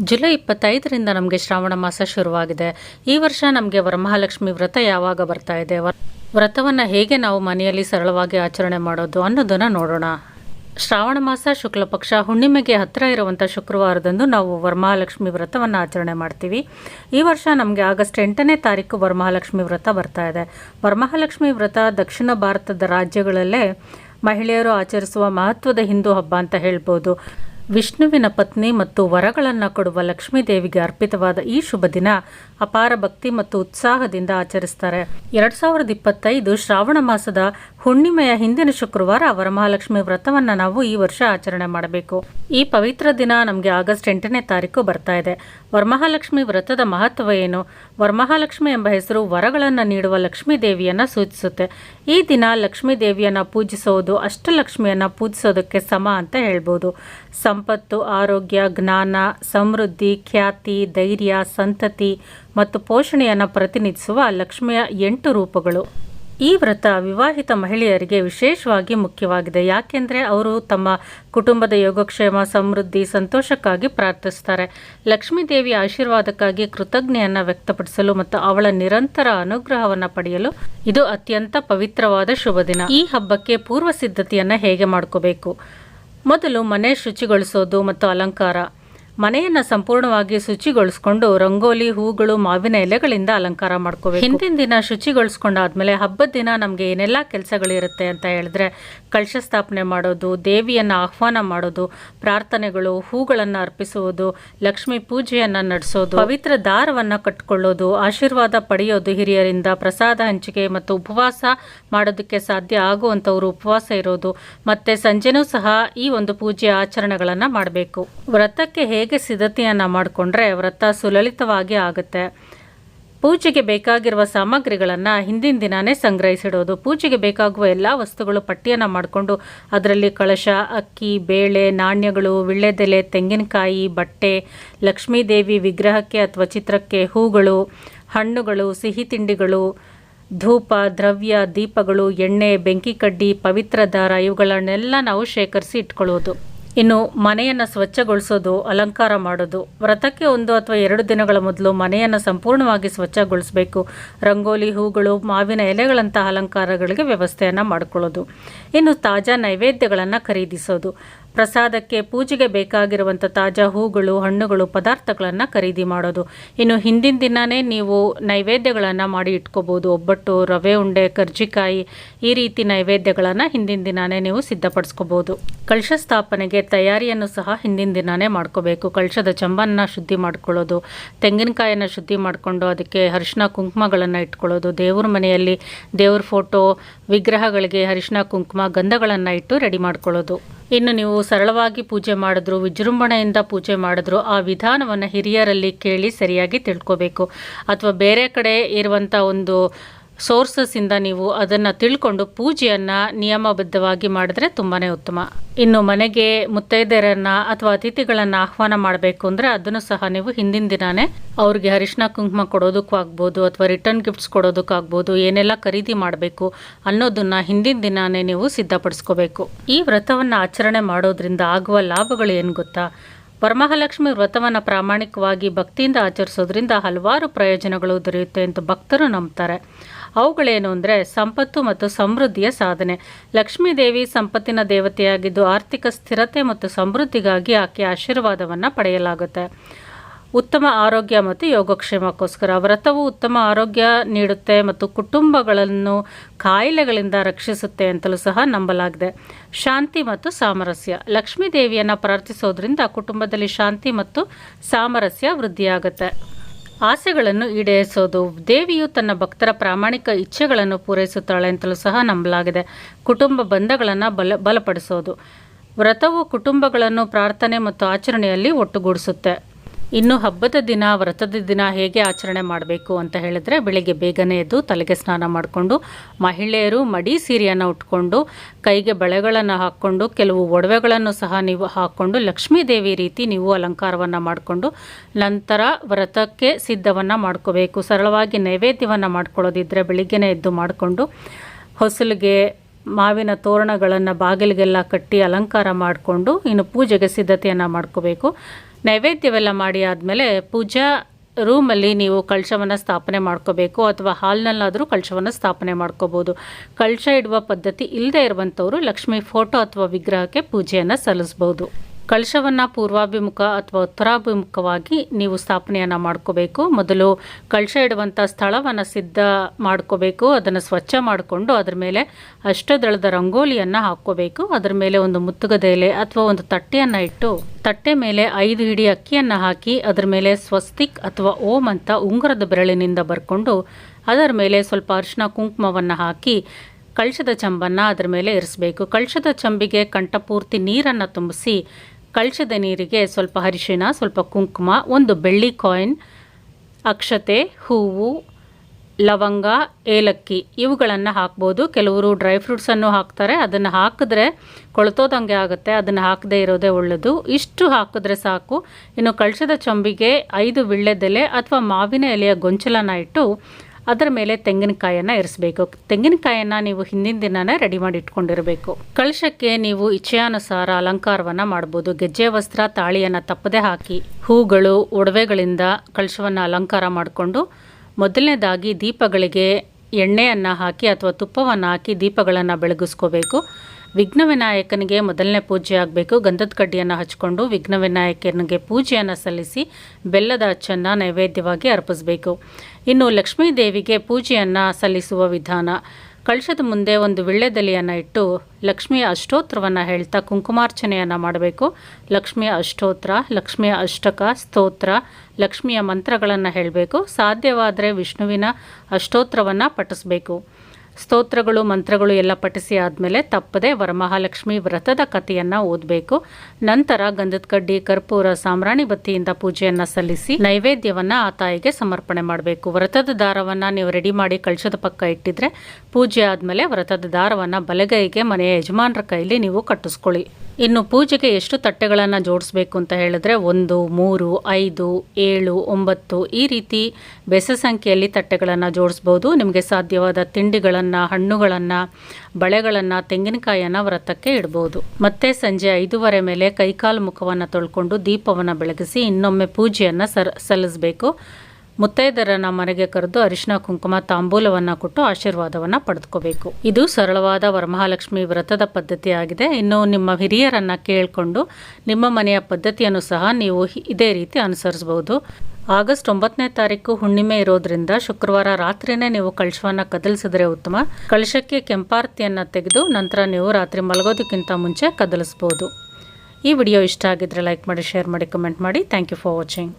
July ಇಪ್ಪತ್ತೈದರಿಂದ ನಮಗೆ ಶ್ರಾವಣ ಮಾಸ ಶುರುವಾಗಿದೆ. ಈ ವರ್ಷ ನಮಗೆ ವರಮಹಾಲಕ್ಷ್ಮಿ ವ್ರತ ಯಾವಾಗ ಬರ್ತಾ ಇದೆ? ವರ್- ವ್ರತವನ್ನು ಹೇಗೆ ನಾವು ಮನೆಯಲ್ಲಿ ಸರಳವಾಗಿ ಆಚರಣೆ ಮಾಡೋದು ಅನ್ನೋದನ್ನು ನೋಡೋಣ. ಶ್ರಾವಣ ಮಾಸ ಶುಕ್ಲ ಪಕ್ಷ ಹುಣ್ಣಿಮೆಗೆ ಹತ್ತಿರ ಇರುವಂಥ ಶುಕ್ರವಾರದಂದು ನಾವು ವರಮಹಾಲಕ್ಷ್ಮಿ ವ್ರತವನ್ನು ಆಚರಣೆ ಮಾಡ್ತೀವಿ. ಈ ವರ್ಷ ನಮಗೆ ಆಗಸ್ಟ್ ಎಂಟನೇ ತಾರೀಕು ವರಮಹಾಲಕ್ಷ್ಮಿ ವ್ರತ ಬರ್ತಾ ಇದೆ. ವರಮಹಾಲಕ್ಷ್ಮಿ ವ್ರತ ದಕ್ಷಿಣ ಭಾರತದ ರಾಜ್ಯಗಳಲ್ಲೇ ಮಹಿಳೆಯರು ಆಚರಿಸುವ ಮಹತ್ವದ ಹಿಂದೂ ಹಬ್ಬ ಅಂತ ಹೇಳ್ಬೋದು. ವಿಷ್ಣುವಿನ ಪತ್ನಿ ಮತ್ತು ವರಗಳನ್ನು ಕೊಡುವ ಲಕ್ಷ್ಮೀ ದೇವಿಗೆ ಅರ್ಪಿತವಾದ ಈ ಶುಭ ದಿನ ಅಪಾರ ಭಕ್ತಿ ಮತ್ತು ಉತ್ಸಾಹದಿಂದ ಆಚರಿಸ್ತಾರೆ. ಎರಡ್ ಸಾವಿರದ ಇಪ್ಪತ್ತೈದು ಶ್ರಾವಣ ಮಾಸದ ಹುಣ್ಣಿಮೆಯ ಹಿಂದಿನ ಶುಕ್ರವಾರ ವರಮಹಾಲಕ್ಷ್ಮಿ ವ್ರತವನ್ನು ನಾವು ಈ ವರ್ಷ ಆಚರಣೆ ಮಾಡಬೇಕು. ಈ ಪವಿತ್ರ ದಿನ ನಮಗೆ ಆಗಸ್ಟ್ ಎಂಟನೇ ತಾರೀಕು ಬರ್ತಾ ಇದೆ. ವರಮಹಾಲಕ್ಷ್ಮಿ ವ್ರತದ ಮಹತ್ವ ಏನು? ವರಮಹಾಲಕ್ಷ್ಮಿ ಎಂಬ ಹೆಸರು ವರಗಳನ್ನು ನೀಡುವ ಲಕ್ಷ್ಮೀ ದೇವಿಯನ್ನ ಸೂಚಿಸುತ್ತೆ. ಈ ದಿನ ಲಕ್ಷ್ಮೀ ದೇವಿಯನ್ನ ಪೂಜಿಸೋದು ಅಷ್ಟಲಕ್ಷ್ಮಿಯನ್ನು ಪೂಜಿಸೋದಕ್ಕೆ ಸಮ ಅಂತ ಹೇಳ್ಬೋದು. ಸಂಪತ್ತು, ಆರೋಗ್ಯ, ಜ್ಞಾನ, ಸಮೃದ್ಧಿ, ಖ್ಯಾತಿ, ಧೈರ್ಯ, ಸಂತತಿ ಮತ್ತು ಪೋಷಣೆಯನ್ನು ಪ್ರತಿನಿಧಿಸುವ ಲಕ್ಷ್ಮಿಯ ಎಂಟು ರೂಪಗಳು. ಈ ವ್ರತ ವಿವಾಹಿತ ಮಹಿಳೆಯರಿಗೆ ವಿಶೇಷವಾಗಿ ಮುಖ್ಯವಾಗಿದೆ. ಯಾಕೆಂದರೆ ಅವರು ತಮ್ಮ ಕುಟುಂಬದ ಯೋಗಕ್ಷೇಮ, ಸಮೃದ್ಧಿ, ಸಂತೋಷಕ್ಕಾಗಿ ಪ್ರಾರ್ಥಿಸ್ತಾರೆ. ಲಕ್ಷ್ಮೀ ದೇವಿಯ ಆಶೀರ್ವಾದಕ್ಕಾಗಿ ಕೃತಜ್ಞೆಯನ್ನು ವ್ಯಕ್ತಪಡಿಸಲು ಮತ್ತು ಅವಳ ನಿರಂತರ ಅನುಗ್ರಹವನ್ನು ಪಡೆಯಲು ಇದು ಅತ್ಯಂತ ಪವಿತ್ರವಾದ ಶುಭ ದಿನ. ಈ ಹಬ್ಬಕ್ಕೆ ಪೂರ್ವ ಸಿದ್ಧತೆಯನ್ನು ಹೇಗೆ ಮಾಡ್ಕೋಬೇಕು? ಮೊದಲು ಮನೆ ಶುಚಿಗೊಳಿಸೋದು ಮತ್ತು ಅಲಂಕಾರ. ಮನೆಯನ್ನು ಸಂಪೂರ್ಣವಾಗಿ ಶುಚಿಗೊಳಿಸ್ಕೊಂಡು ರಂಗೋಲಿ, ಹೂಗಳು, ಮಾವಿನ ಎಲೆಗಳಿಂದ ಅಲಂಕಾರ ಮಾಡ್ಕೋಬೇಕು. ಹಿಂದಿನ ದಿನ ಶುಚಿಗೊಳಿಸ್ಕೊಂಡಾದ್ಮೇಲೆ ಹಬ್ಬದ ದಿನ ನಮಗೆ ಏನೆಲ್ಲ ಕೆಲಸಗಳಿರುತ್ತೆ ಅಂತ ಹೇಳಿದ್ರೆ ಕಳಶ ಸ್ಥಾಪನೆ ಮಾಡೋದು, ದೇವಿಯನ್ನು ಆಹ್ವಾನ ಮಾಡೋದು, ಪ್ರಾರ್ಥನೆಗಳು, ಹೂಗಳನ್ನು ಅರ್ಪಿಸುವುದು, ಲಕ್ಷ್ಮಿ ಪೂಜೆಯನ್ನು ನಡೆಸೋದು, ಪವಿತ್ರ ದಾರವನ್ನು ಕಟ್ಕೊಳ್ಳೋದು, ಆಶೀರ್ವಾದ ಪಡೆಯೋದು ಹಿರಿಯರಿಂದ, ಪ್ರಸಾದ ಹಂಚಿಕೆ ಮತ್ತು ಉಪವಾಸ ಮಾಡೋದಕ್ಕೆ ಸಾಧ್ಯ ಆಗುವಂಥವರು ಉಪವಾಸ ಇರೋದು, ಮತ್ತೆ ಸಂಜೆನೂ ಸಹ ಈ ಒಂದು ಪೂಜೆ ಆಚರಣೆಗಳನ್ನು ಮಾಡಬೇಕು. ವ್ರತಕ್ಕೆ ಹೇಗೆ ಸಿದ್ಧತೆಯನ್ನು ಮಾಡಿಕೊಂಡ್ರೆ ವ್ರತ ಸುಲಲಿತವಾಗಿ ಆಗುತ್ತೆ. ಪೂಜೆಗೆ ಬೇಕಾಗಿರುವ ಸಾಮಗ್ರಿಗಳನ್ನು ಹಿಂದಿನ ದಿನಾನೇ ಸಂಗ್ರಹಿಸಿಡೋದು. ಪೂಜೆಗೆ ಬೇಕಾಗುವ ಎಲ್ಲ ವಸ್ತುಗಳು ಪಟ್ಟಿಯನ್ನು ಮಾಡಿಕೊಂಡು ಅದರಲ್ಲಿ ಕಳಶ, ಅಕ್ಕಿ, ಬೇಳೆ, ನಾಣ್ಯಗಳು, ವಿಳ್ಳೆದೆಲೆ, ತೆಂಗಿನಕಾಯಿ, ಬಟ್ಟೆ, ಲಕ್ಷ್ಮೀದೇವಿ ವಿಗ್ರಹಕ್ಕೆ ಅಥವಾ ಚಿತ್ರಕ್ಕೆ ಹೂಗಳು, ಹಣ್ಣುಗಳು, ಸಿಹಿ ತಿಂಡಿಗಳು, ಧೂಪ, ದ್ರವ್ಯ, ದೀಪಗಳು, ಎಣ್ಣೆ, ಬೆಂಕಿ ಕಡ್ಡಿ, ಪವಿತ್ರ ದಾರ ಇವುಗಳನ್ನೆಲ್ಲ ನಾವು ಶೇಖರಿಸಿ ಇಟ್ಕೊಳ್ಳೋದು. ಇನ್ನು ಮನೆಯನ್ನು ಸ್ವಚ್ಛಗೊಳಿಸೋದು, ಅಲಂಕಾರ ಮಾಡೋದು, ವ್ರತಕ್ಕೆ ಒಂದು ಅಥವಾ ಎರಡು ದಿನಗಳ ಮೊದಲು ಮನೆಯನ್ನು ಸಂಪೂರ್ಣವಾಗಿ ಸ್ವಚ್ಛಗೊಳಿಸಬೇಕು. ರಂಗೋಲಿ, ಹೂಗಳು, ಮಾವಿನ ಎಲೆಗಳಂತಹ ಅಲಂಕಾರಗಳಿಗೆ ವ್ಯವಸ್ಥೆಯನ್ನು ಮಾಡಿಕೊಳ್ಳೋದು. ಇನ್ನು ತಾಜಾ ನೈವೇದ್ಯಗಳನ್ನು ಖರೀದಿಸೋದು. ಪ್ರಸಾದಕ್ಕೆ ಪೂಜೆಗೆ ಬೇಕಾಗಿರುವಂಥ ತಾಜಾ ಹೂಗಳು, ಹಣ್ಣುಗಳು, ಪದಾರ್ಥಗಳನ್ನು ಖರೀದಿ ಮಾಡೋದು. ಇನ್ನು ಹಿಂದಿನ ದಿನವೇ ನೀವು ನೈವೇದ್ಯಗಳನ್ನು ಮಾಡಿ ಇಟ್ಕೋಬೋದು. ಒಬ್ಬಟ್ಟು, ರವೆ, ಉಂಡೆ, ಕರ್ಜಿಕಾಯಿ ಈ ರೀತಿ ನೈವೇದ್ಯಗಳನ್ನು ಹಿಂದಿನ ದಿನವೇ ನೀವು ಸಿದ್ಧಪಡಿಸ್ಕೋಬೋದು. ಕಳಶ ಸ್ಥಾಪನೆಗೆ ತಯಾರಿಯನ್ನು ಸಹ ಹಿಂದಿನ ದಿನವೇ ಮಾಡ್ಕೋಬೇಕು. ಕಳಶದ ಚಂಬನ್ನ ಶುದ್ಧಿ ಮಾಡ್ಕೊಳ್ಳೋದು, ತೆಂಗಿನಕಾಯನ್ನು ಶುದ್ಧಿ ಮಾಡಿಕೊಂಡು ಅದಕ್ಕೆ ಅರಿಶಿನ ಕುಂಕುಮಗಳನ್ನು ಇಟ್ಕೊಳ್ಳೋದು, ದೇವ್ರ ಮನೆಯಲ್ಲಿ ದೇವ್ರ ಫೋಟೋ, ವಿಗ್ರಹಗಳಿಗೆ ಅರಿಶಿನ ಕುಂಕುಮ, ಗಂಧಗಳನ್ನು ಇಟ್ಟು ರೆಡಿ ಮಾಡ್ಕೊಳ್ಳೋದು. ಇನ್ನು ನೀವು ಸರಳವಾಗಿ ಪೂಜೆ ಮಾಡಿದ್ರು, ವಿಜೃಂಭಣೆಯಿಂದ ಪೂಜೆ ಮಾಡಿದ್ರು, ಆ ವಿಧಾನವನ್ನು ಹಿರಿಯರಲ್ಲಿ ಕೇಳಿ ಸರಿಯಾಗಿ ತಿಳ್ಕೋಬೇಕು. ಅಥವಾ ಬೇರೆ ಕಡೆ ಇರುವಂಥ ಒಂದು ಸೋರ್ಸಸ್ಸಿಂದ ನೀವು ಅದನ್ನು ತಿಳ್ಕೊಂಡು ಪೂಜೆಯನ್ನು ನಿಯಮಬದ್ಧವಾಗಿ ಮಾಡಿದ್ರೆ ತುಂಬಾ ಉತ್ತಮ. ಇನ್ನು ಮನೆಗೆ ಮುತ್ತೈದೆಯರನ್ನು ಅಥವಾ ಅತಿಥಿಗಳನ್ನು ಆಹ್ವಾನ ಮಾಡಬೇಕು ಅಂದರೆ ಅದನ್ನು ಸಹ ನೀವು ಹಿಂದಿನ ದಿನಾನೇ ಅವ್ರಿಗೆ ಅರಿಶಿನ ಕುಂಕುಮ ಕೊಡೋದಕ್ಕೂ ಆಗ್ಬೋದು ಅಥವಾ ರಿಟರ್ನ್ ಗಿಫ್ಟ್ಸ್ ಕೊಡೋದಕ್ಕಾಗ್ಬೋದು ಏನೆಲ್ಲ ಖರೀದಿ ಮಾಡಬೇಕು ಅನ್ನೋದನ್ನು ಹಿಂದಿನ ದಿನಾನೇ ನೀವು ಸಿದ್ಧಪಡಿಸ್ಕೋಬೇಕು. ಈ ವ್ರತವನ್ನು ಆಚರಣೆ ಮಾಡೋದ್ರಿಂದ ಆಗುವ ಲಾಭಗಳು ಏನು ಗೊತ್ತಾ? ವರಮಹಾಲಕ್ಷ್ಮಿ ವ್ರತವನ್ನು ಪ್ರಾಮಾಣಿಕವಾಗಿ ಭಕ್ತಿಯಿಂದ ಆಚರಿಸೋದ್ರಿಂದ ಹಲವಾರು ಪ್ರಯೋಜನಗಳು ದೊರೆಯುತ್ತೆ ಅಂತ ಭಕ್ತರು ನಂಬ್ತಾರೆ. ಅವುಗಳೇನು ಅಂದರೆ ಸಂಪತ್ತು ಮತ್ತು ಸಮೃದ್ಧಿಯ ಸಾಧನೆ. ಲಕ್ಷ್ಮೀ ದೇವಿ ಸಂಪತ್ತಿನ ದೇವತೆಯಾಗಿದ್ದು ಆರ್ಥಿಕ ಸ್ಥಿರತೆ ಮತ್ತು ಸಮೃದ್ಧಿಗಾಗಿ ಆಕೆ ಆಶೀರ್ವಾದವನ್ನು ಪಡೆಯಲಾಗುತ್ತೆ. ಉತ್ತಮ ಆರೋಗ್ಯ ಮತ್ತು ಯೋಗಕ್ಷೇಮಕ್ಕೋಸ್ಕರ ವ್ರತವು ಉತ್ತಮ ಆರೋಗ್ಯ ನೀಡುತ್ತೆ ಮತ್ತು ಕುಟುಂಬಗಳನ್ನು ಕಾಯಿಲೆಗಳಿಂದ ರಕ್ಷಿಸುತ್ತೆ ಅಂತಲೂ ಸಹ ನಂಬಲಾಗಿದೆ. ಶಾಂತಿ ಮತ್ತು ಸಾಮರಸ್ಯ. ಲಕ್ಷ್ಮೀ ದೇವಿಯನ್ನು ಪ್ರಾರ್ಥಿಸೋದ್ರಿಂದ ಕುಟುಂಬದಲ್ಲಿ ಶಾಂತಿ ಮತ್ತು ಸಾಮರಸ್ಯ ವೃದ್ಧಿಯಾಗುತ್ತೆ. ಆಸೆಗಳನ್ನು ಈಡೇರಿಸೋದು. ದೇವಿಯು ತನ್ನ ಭಕ್ತರ ಪ್ರಾಮಾಣಿಕ ಇಚ್ಛೆಗಳನ್ನು ಪೂರೈಸುತ್ತಾಳೆ ಅಂತಲೂ ಸಹ ನಂಬಲಾಗಿದೆ. ಕುಟುಂಬ ಬಂಧಗಳನ್ನು ಬಲ, ಬಲಪಡಿಸೋದು. ವ್ರತವು ಕುಟುಂಬಗಳನ್ನು ಪ್ರಾರ್ಥನೆ ಮತ್ತು ಆಚರಣೆಯಲ್ಲಿ ಒಟ್ಟುಗೂಡಿಸುತ್ತೆ. ಇನ್ನು ಹಬ್ಬದ ದಿನ, ವ್ರತದ ದಿನ ಹೇಗೆ ಆಚರಣೆ ಮಾಡಬೇಕು ಅಂತ ಹೇಳಿದ್ರೆ ಬೆಳಿಗ್ಗೆ ಬೇಗನೆ ಎದ್ದು ತಲೆಗೆ ಸ್ನಾನ ಮಾಡಿಕೊಂಡು ಮಹಿಳೆಯರು ಮಡಿ ಸೀರೆಯನ್ನು ಉಟ್ಕೊಂಡು, ಕೈಗೆ ಬಳೆಗಳನ್ನು ಹಾಕ್ಕೊಂಡು, ಕೆಲವು ಒಡವೆಗಳನ್ನು ಸಹ ನೀವು ಹಾಕ್ಕೊಂಡು, ಲಕ್ಷ್ಮೀ ದೇವಿ ರೀತಿ ನೀವು ಅಲಂಕಾರವನ್ನು ಮಾಡಿಕೊಂಡು ನಂತರ ವ್ರತಕ್ಕೆ ಸಿದ್ಧವನ್ನು ಮಾಡ್ಕೋಬೇಕು. ಸರಳವಾಗಿ ನೈವೇದ್ಯವನ್ನು ಮಾಡ್ಕೊಳ್ಳೋದಿದ್ದರೆ ಬೆಳಿಗ್ಗೆನೇ ಎದ್ದು ಮಾಡಿಕೊಂಡು ಹೊಸಲಿಗೆ ಮಾವಿನ ತೋರಣಗಳನ್ನು ಬಾಗಿಲಿಗೆಲ್ಲ ಕಟ್ಟಿ ಅಲಂಕಾರ ಮಾಡಿಕೊಂಡು ಇನ್ನು ಪೂಜೆಗೆ ಸಿದ್ಧತೆಯನ್ನು ಮಾಡ್ಕೋಬೇಕು. ನೈವೇದ್ಯವೆಲ್ಲ ಮಾಡಿ ಆದಮೇಲೆ ಪೂಜಾ ರೂಮಲ್ಲಿ ನೀವು ಕಳಶವನ್ನು ಸ್ಥಾಪನೆ ಮಾಡ್ಕೋಬೇಕು ಅಥವಾ ಹಾಲ್ನಲ್ಲಾದರೂ ಕಳಶವನ್ನು ಸ್ಥಾಪನೆ ಮಾಡ್ಕೋಬೋದು. ಕಳಶ ಇಡುವ ಪದ್ಧತಿ ಇಲ್ಲದೆ ಇರುವಂಥವರು ಲಕ್ಷ್ಮಿ ಫೋಟೋ ಅಥವಾ ವಿಗ್ರಹಕ್ಕೆ ಪೂಜೆಯನ್ನು ಸಲ್ಲಿಸ್ಬೋದು. ಕಳಶವನ್ನು ಪೂರ್ವಾಭಿಮುಖ ಅಥವಾ ಉತ್ತರಾಭಿಮುಖವಾಗಿ ನೀವು ಸ್ಥಾಪನೆಯನ್ನು ಮಾಡ್ಕೋಬೇಕು. ಮೊದಲು ಕಳಶ ಇಡುವಂಥ ಸ್ಥಳವನ್ನು ಸಿದ್ಧ ಮಾಡ್ಕೋಬೇಕು. ಅದನ್ನು ಸ್ವಚ್ಛ ಮಾಡಿಕೊಂಡು ಅದರ ಮೇಲೆ ಅಷ್ಟದಳದ ರಂಗೋಲಿಯನ್ನು ಹಾಕ್ಕೋಬೇಕು. ಅದರ ಮೇಲೆ ಒಂದು ಮುತ್ತುಗದ ಎಲೆ ಅಥವಾ ಒಂದು ತಟ್ಟೆಯನ್ನು ಇಟ್ಟು ತಟ್ಟೆ ಮೇಲೆ ಐದು ಹಿಡಿ ಅಕ್ಕಿಯನ್ನು ಹಾಕಿ ಅದರ ಮೇಲೆ ಸ್ವಸ್ತಿಕ್ ಅಥವಾ ಓಂ ಅಂತ ಉಂಗುರದ ಬೆರಳಿನಿಂದ ಬರ್ಕೊಂಡು ಅದರ ಮೇಲೆ ಸ್ವಲ್ಪ ಅರಿಶಿನ ಕುಂಕುಮವನ್ನು ಹಾಕಿ ಕಳಶದ ಚಂಬನ್ನು ಅದರ ಮೇಲೆ ಇರಿಸಬೇಕು. ಕಳಶದ ಚಂಬಿಗೆ ಕಂಠಪೂರ್ತಿ ನೀರನ್ನು ತುಂಬಿಸಿ ಕಳಶದ ನೀರಿಗೆ ಸ್ವಲ್ಪ ಅರಿಶಿನ ಸ್ವಲ್ಪ ಕುಂಕುಮ, ಒಂದು ಬೆಳ್ಳಿ ಕಾಯಿನ್ ಅಕ್ಷತೆ, ಹೂವು, ಲವಂಗ, ಏಲಕ್ಕಿ ಇವುಗಳನ್ನು ಹಾಕ್ಬೋದು. ಕೆಲವರು ಡ್ರೈ ಫ್ರೂಟ್ಸನ್ನು ಹಾಕ್ತಾರೆ. ಅದನ್ನು ಹಾಕಿದ್ರೆ ಕೊಳ್ತೋದಂಗೆ ಆಗುತ್ತೆ. ಅದನ್ನು ಹಾಕದೇ ಇರೋದೇ ಒಳ್ಳೆಯದು ಇಷ್ಟು ಹಾಕಿದ್ರೆ ಸಾಕು. ಇನ್ನು ಕಳಶದ ಚಂಬಿಗೆ ಐದು ವಿಳ್ಳೆದೆಲೆ ಅಥವಾ ಮಾವಿನ ಎಲೆಯ ಗೊಂಚಲನ ಇಟ್ಟು ಅದರ ಮೇಲೆ ತೆಂಗಿನಕಾಯನ್ನು ಇರಿಸಬೇಕು ತೆಂಗಿನಕಾಯನ್ನು ನೀವು ಹಿಂದಿನ ದಿನನೇ ರೆಡಿ ಮಾಡಿ ಇಟ್ಕೊಂಡಿರಬೇಕು. ಕಳಶಕ್ಕೆ ನೀವು ಇಚ್ಛೆಯಾನುಸಾರ ಅಲಂಕಾರವನ್ನು ಮಾಡ್ಬೋದು. ಗೆಜ್ಜೆ, ವಸ್ತ್ರ, ತಾಳಿಯನ್ನು ತಪ್ಪದೆ ಹಾಕಿ ಹೂಗಳು, ಒಡವೆಗಳಿಂದ ಕಳಶವನ್ನು ಅಲಂಕಾರ ಮಾಡಿಕೊಂಡು ಮೊದಲನೇದಾಗಿ ದೀಪಗಳಿಗೆ ಎಣ್ಣೆಯನ್ನು ಹಾಕಿ ಅಥವಾ ತುಪ್ಪವನ್ನು ಹಾಕಿ ದೀಪಗಳನ್ನು ಬೆಳಗಿಸ್ಕೋಬೇಕು. ವಿಘ್ನ ವಿನಾಯಕನಿಗೆ ಮೊದಲನೇ ಪೂಜೆ ಆಗಬೇಕು. ಗಂಧದ ಕಡ್ಡಿಯನ್ನು ಹಚ್ಕೊಂಡು ವಿಘ್ನ ವಿನಾಯಕನಿಗೆ ಪೂಜೆಯನ್ನು ಸಲ್ಲಿಸಿ ಬೆಲ್ಲದ ಅಚ್ಚನ್ನು ನೈವೇದ್ಯವಾಗಿ ಅರ್ಪಿಸಬೇಕು. ಇನ್ನು ಲಕ್ಷ್ಮೀ ದೇವಿಗೆ ಪೂಜೆಯನ್ನು ಸಲ್ಲಿಸುವ ವಿಧಾನ. ಕಳಶದ ಮುಂದೆ ಒಂದು ವಿಳ್ಳೆದೆಲೆಯನ್ನು ಇಟ್ಟು ಲಕ್ಷ್ಮಿಯ ಅಷ್ಟೋತ್ರವನ್ನು ಹೇಳ್ತಾ ಕುಂಕುಮಾರ್ಚನೆಯನ್ನು ಮಾಡಬೇಕು. ಲಕ್ಷ್ಮಿಯ ಅಷ್ಟೋತ್ರ ಲಕ್ಷ್ಮಿಯ ಅಷ್ಟಕ, ಸ್ತೋತ್ರ, ಲಕ್ಷ್ಮಿಯ ಮಂತ್ರಗಳನ್ನು ಹೇಳಬೇಕು. ಸಾಧ್ಯವಾದರೆ ವಿಷ್ಣುವಿನ ಅಷ್ಟೋತ್ರವನ್ನು ಪಠಿಸಬೇಕು. ಸ್ತೋತ್ರಗಳು, ಮಂತ್ರಗಳು ಎಲ್ಲ ಪಠಿಸಿ ಆದಮೇಲೆ ತಪ್ಪದೆ ವರಮಹಾಲಕ್ಷ್ಮಿ ವ್ರತದ ಕಥೆಯನ್ನು ಓದಬೇಕು. ನಂತರ ಗಂಧದ ಕಡ್ಡಿ ಕರ್ಪೂರ ಸಾಮ್ರಾಣಿ ಬತ್ತಿಯಿಂದ ಪೂಜೆಯನ್ನು ಸಲ್ಲಿಸಿ ನೈವೇದ್ಯವನ್ನು ಆ ತಾಯಿಗೆ ಸಮರ್ಪಣೆ ಮಾಡಬೇಕು. ವ್ರತದ ದಾರವನ್ನು ನೀವು ರೆಡಿ ಮಾಡಿ ಕಳಶದ ಪಕ್ಕ ಇಟ್ಟಿದ್ರೆ ಪೂಜೆ ಆದಮೇಲೆ ವ್ರತದ ದಾರವನ್ನು ಬಲಗೈಗೆ ಮನೆಯ ಯಜಮಾನರ ಕೈಲಿ ನೀವು ಕಟ್ಟಿಸ್ಕೊಳ್ಳಿ. ಇನ್ನು ಪೂಜೆಗೆ ಎಷ್ಟು ತಟ್ಟೆಗಳನ್ನು ಜೋಡಿಸ್ಬೇಕು ಅಂತ ಹೇಳಿದ್ರೆ ಒಂದು, ಮೂರು, ಐದು, ಏಳು, ಒಂಬತ್ತು ಈ ರೀತಿ ಬೆಸ ಸಂಖ್ಯೆಯಲ್ಲಿ ತಟ್ಟೆಗಳನ್ನು ಜೋಡಿಸ್ಬೋದು. ನಿಮಗೆ ಸಾಧ್ಯವಾದ ತಿಂಡಿಗಳನ್ನು ಹಣ್ಣುಗಳನ್ನು, ಬಳೆಗಳನ್ನು, ತೆಂಗಿನಕಾಯಿಯನ್ನು ವ್ರತಕ್ಕೆ ಇಡ್ಬೋದು. ಮತ್ತೆ ಸಂಜೆ ಐದೂವರೆ ಮೇಲೆ ಕೈಕಾಲು ಮುಖವನ್ನು ತೊಳ್ಕೊಂಡು ದೀಪವನ್ನು ಬೆಳಗಿಸಿ ಇನ್ನೊಮ್ಮೆ ಪೂಜೆಯನ್ನು ಸಲ್ಲಿಸಬೇಕು. ಮುತ್ತೈದರನ್ನ ಮನೆಗೆ ಕರೆದು ಅರಿಶಿನ ಕುಂಕುಮ, ತಾಂಬೂಲವನ್ನು ಕೊಟ್ಟು ಆಶೀರ್ವಾದವನ್ನು ಪಡೆದುಕೋಬೇಕು. ಇದು ಸರಳವಾದ ವರಮಹಾಲಕ್ಷ್ಮಿ ವ್ರತದ ಪದ್ಧತಿಯಾಗಿದೆ. ಇನ್ನು ನಿಮ್ಮ ಹಿರಿಯರನ್ನು ಕೇಳಿಕೊಂಡು ನಿಮ್ಮ ಮನೆಯ ಪದ್ಧತಿಯನ್ನು ಸಹ ನೀವು ಇದೇ ರೀತಿ ಅನುಸರಿಸಬಹುದು. ಆಗಸ್ಟ್ ಒಂಬತ್ತನೇ ತಾರೀಕು ಹುಣ್ಣಿಮೆ ಇರೋದ್ರಿಂದ ಶುಕ್ರವಾರ ರಾತ್ರಿನೇ ನೀವು ಕಳಶವನ್ನು ಕದಲಿಸಿದ್ರೆ ಉತ್ತಮ. ಕಳಶಕ್ಕೆ ಕೆಂಪಾರ್ತಿಯನ್ನು ತೆಗೆದು ನಂತರ ನೀವು ರಾತ್ರಿ ಮಲಗೋದಕ್ಕಿಂತ ಮುಂಚೆ ಕದಲಿಸ್ಬೋದು. ಈ ವಿಡಿಯೋ ಇಷ್ಟ ಆಗಿದ್ರೆ ಲೈಕ್ ಮಾಡಿ, ಶೇರ್ ಮಾಡಿ, ಕಮೆಂಟ್ ಮಾಡಿ. Thank you for watching